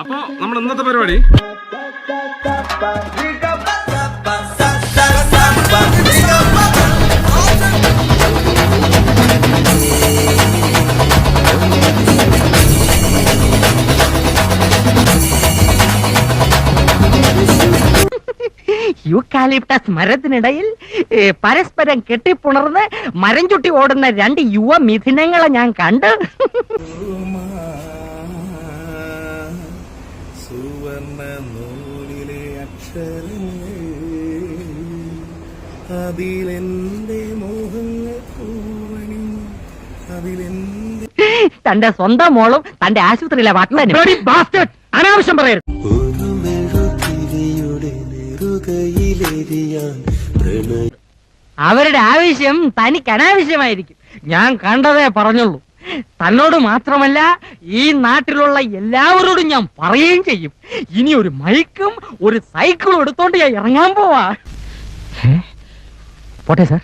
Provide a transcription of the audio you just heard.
അപ്പൊ നമ്മൾ ഇന്നത്തെ പരിപാടി? യൂക്കാലിപ്റ്റസ് മരത്തിനിടയിൽ പരസ്പരം കെട്ടിപ്പുണർന്ന് മരം ചുട്ടി ഓടുന്ന രണ്ട് യുവ മിഥുനങ്ങളെ ഞാൻ കണ്ട്. സുവർണ നൂലിലെ അക്ഷരങ്ങൾ അതിലെന്റെ മോഹങ്ങൾ പൂവണി. അതിലെന്റെ തന്റെ സ്വന്തം മോളും തന്റെ ആശുപത്രിയിലെ അനാവശ്യം പറയരുത്. ഒരു മെഴുതിരിയുടെ നെറുകയിലെരിയാൻ പ്രണയ അവരുടെ ആവശ്യം തനിക്ക് അനാവശ്യമായിരിക്കും. ഞാൻ കണ്ടതേ പറഞ്ഞുള്ളൂ. തന്നോട് മാത്രമല്ല ഈ നാട്ടിലുള്ള എല്ലാവരോടും ഞാൻ പറയുകയും ചെയ്യും. ഇനി ഒരു മൈക്കും ഒരു സൈക്കിളും എടുത്തോണ്ട് ഞാൻ ഇറങ്ങാൻ പോവാ. പോട്ടെ സാർ.